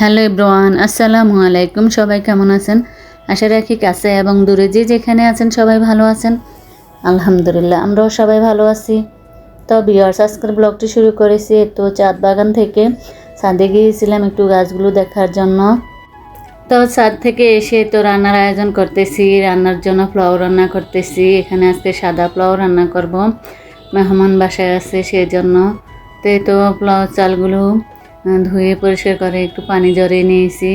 Hello Ibran আসসালামু আলাইকুম। সবাই কেমন আছেন? আশা রাখি কাছে এবং দূরে যে যেখানে আছেন সবাই ভালো আছেন। আলহামদুলিল্লাহ, আমরাও সবাই ভালো আছি। তো বিয়ার্স আজকের ব্লগটি শুরু করেছি তো চাঁদ বাগান থেকে। ছাদে গিয়েছিলাম একটু গাছগুলো দেখার জন্য। তো ছাদ থেকে এসে তো রান্নার আয়োজন করতেছি, রান্নার জন্য পোলাও রান্না করতেছি। এখানে আজকে সাদা পোলাও রান্না করব। মেহমান বাসায় আছে সেই জন্য তো এই তো পোলাও চালগুলো ধুয়ে পরিষ্কার করে, একটু পানি জড়িয়ে নিয়েছি।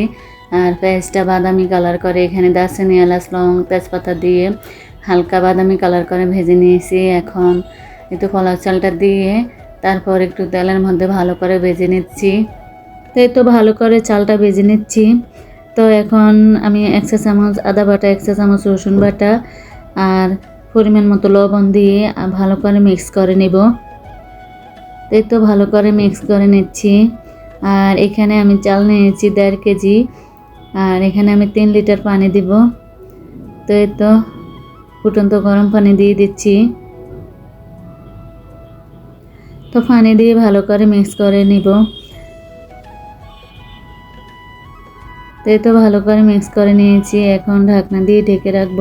আর পেঁয়াজটা বাদামি কালার করে, এখানে দারচিনি, এলাচ, লং তেজপাতা দিয়ে হালকা বাদামি কালার করে ভেজে নিয়েছি। এখন একটু পোলাও চালটা দিয়ে তারপর একটু তেলের মধ্যে ভালো করে ভেজে নিচ্ছি। তো এই তো ভালো করে চালটা ভেজে নিচ্ছি। তো এখন আমি এক চা চামচ আদা বাটা, এক চা চামচ রসুন বাটা আর পরিমাণ মতো লবণ দিয়ে ভালো করে মিক্স করে নেব। তো ভালো করে মিক্স করে নিচ্ছি। আর এখানে আমি চাল নিয়েছি দেড় কেজি। আর এখানে আমি তিন লিটার পানি দিব। তো এই তো ফুটন্ত গরম পানি দিয়ে দিচ্ছি। তো পানি দিয়ে ভালো করে মিক্স করে নিব। তো এই তো ভালো করে মিক্স করে নিয়েছি। এখন ঢাকনা দিয়ে ঢেকে রাখব।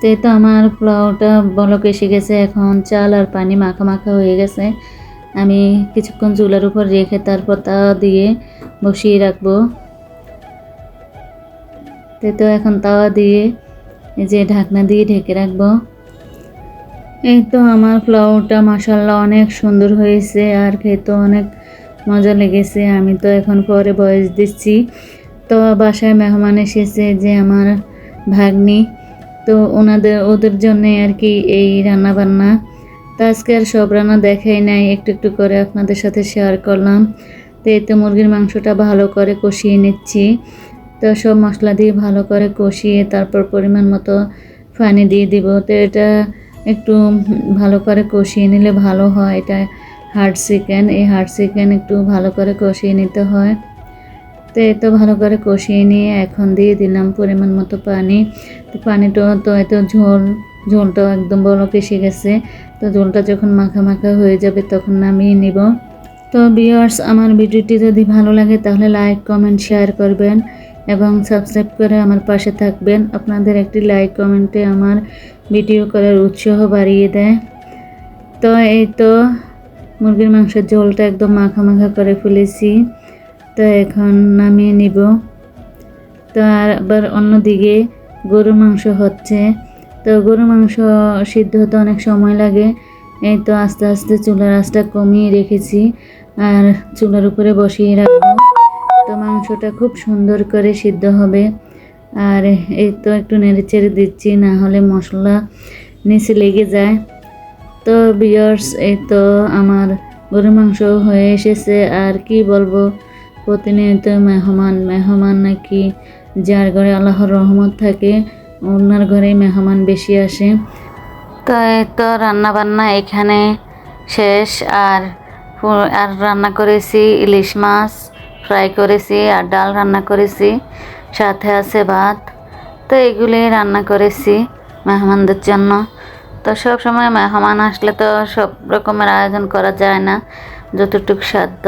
তো তো আমার পোলাওটা বলক এসে গেছে। এখন চাল আর পানি মাখা মাখা হয়ে গেছে। আমি কিছুক্ষণ চুলার উপর রেখে তারপর তা দিয়ে বসিয়ে রাখব। তো তো এখন তাওয়া দিয়ে এই যে ঢাকনা দিয়ে ঢেকে রাখব। এই তো আমার পোলাওটা মাসাল্লাহ অনেক সুন্দর হয়েছে আর খেতে অনেক মজা লেগেছে। আমি তো এখন পরে বয়স দিচ্ছি। তো বাসায় মেহমান এসেছে যে আমার ভাগ্নি। তো ওনাদের, ওদের জন্য আর কি এই রান্না বান্না তো আজকে আর সব রান্না দেখাই নাই, একটু একটু করে আপনাদের সাথে শেয়ার করলাম। তো এতে মুরগির মাংসটা ভালো করে কষিয়ে নিচ্ছি। তো সব মশলা দিয়ে ভালো করে কষিয়ে তারপর পরিমাণ মতো পানি দিয়ে দিব। তো এটা একটু ভালো করে কষিয়ে নিলে ভালো হয়, এটা হার্ড চিকেন এই হার্ড চিকেন একটু ভালো করে কষিয়ে নিতে হয়। তো এত ভালো করে কষিয়ে নিয়ে এখন দিয়ে দিলাম পরিমাণ মতো পানি। তো পানিটা তো এত ঝোল ঝোলটাও একদম বড় এসে গেছে। তো ঝোলটা যখন মাখা মাখা হয়ে যাবে তখন নামিয়ে নিব। তো বিয়ার্স আমার ভিডিওটি যদি ভালো লাগে তাহলে লাইক কমেন্ট শেয়ার করবেন এবং সাবস্ক্রাইব করে আমার পাশে থাকবেন। আপনাদের একটি লাইক কমেন্টে আমার ভিডিও করার উৎসাহ বাড়িয়ে দেয়। তো এই তো মুরগির মাংসের ঝোলটা একদম মাখা মাখা করে ফেলেছি। তো এখন নামিয়ে নিব। তো আর আবার অন্যদিকে গরুর মাংস হচ্ছে। তো গরুর মাংস সিদ্ধ হতে অনেক সময় লাগে। এই তো আস্তে আস্তে চুলার আঁচটা কমিয়ে রেখেছি আর চুলার উপরে বসিয়ে রাখব। তো মাংসটা খুব সুন্দর করে সিদ্ধ হবে। আর এই তো একটু নেড়ে চেড়ে দিচ্ছি, না হলে মশলা নিচে লেগে যায়। তো বিয়ার্স এই তো আমার গরু মাংস হয়ে এসেছে। আর কি বলব? প্রতিনিয়ত মেহমান মেহমান নাকি যার ঘরে আল্লাহর রহমত থাকে, ওনার ঘরে মেহমান বেশি আসে। তো এই তো রান্না বান্না এখানে শেষ, আর আর রান্না করেছি ইলিশ মাছ, ফ্রাই করেছি, আর ডাল রান্না করেছি, সাথে আছে ভাত। তো এগুলি রান্না করেছি মেহমানদের জন্য। তো সব সময় মেহমান আসলে তো সব রকমের আয়োজন করা যায় না, যতটুকু সাধ্য।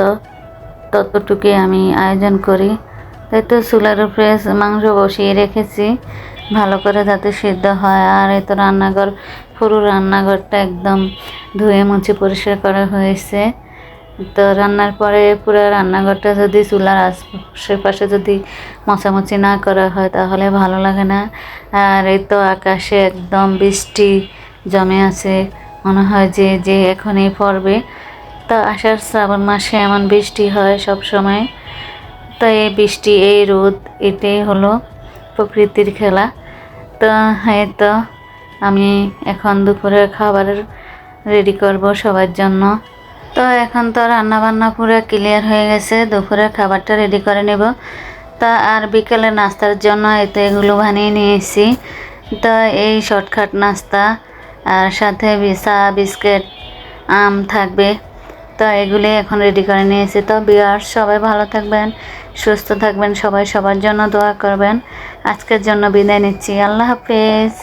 ততটুকুই আমি আয়োজন করি। তাই তো চুলার উপরে মাংস বসিয়ে রেখেছি। ভালো করে যাতে সিদ্ধ হয়। আর এই তো রান্নাঘর, পুরো রান্নাঘরটা একদম ধুয়ে মুছে পরিষ্কার করা হয়েছে। তো রান্নার পরে পুরো রান্নাঘরটা যদি চুলার আশেপাশে যদি মোছামুছি না করা হয়, তাহলে ভালো লাগে না। আর এই তো আকাশে একদম বৃষ্টি জমে আছে। মনে হয় যে যে এখনই পড়বে। তো আষাঢ় শ্রাবণ মাসে এমন বৃষ্টি হয় সব সময়। তো এই বৃষ্টি, এই রোদ, এটাই হলো প্রকৃতির খেলা। তো এই তো আমি এখন দুপুরের খাবারের রেডি করব সবার জন্য। তো এখন তো রান্না বান্না পুরো ক্লিয়ার হয়ে গেছে, দুপুরের খাবারটা রেডি করে নেব। তা আর বিকেলে নাস্তার জন্য এতে এগুলো বানিয়ে নিয়েছি। তো এই শর্টকাট নাস্তা, আর সাথে চা, বিস্কিট, আম থাকবে। তো এগুলি এখন রেডি করে নিয়েছি। তো বিয়ার সবাই ভালো থাকবেন, সুস্থ থাকবেন, সবাই সবার জন্য দোয়া করবেন। আজকের জন্য বিদায় নিচ্ছি। আল্লাহ হাফেজ।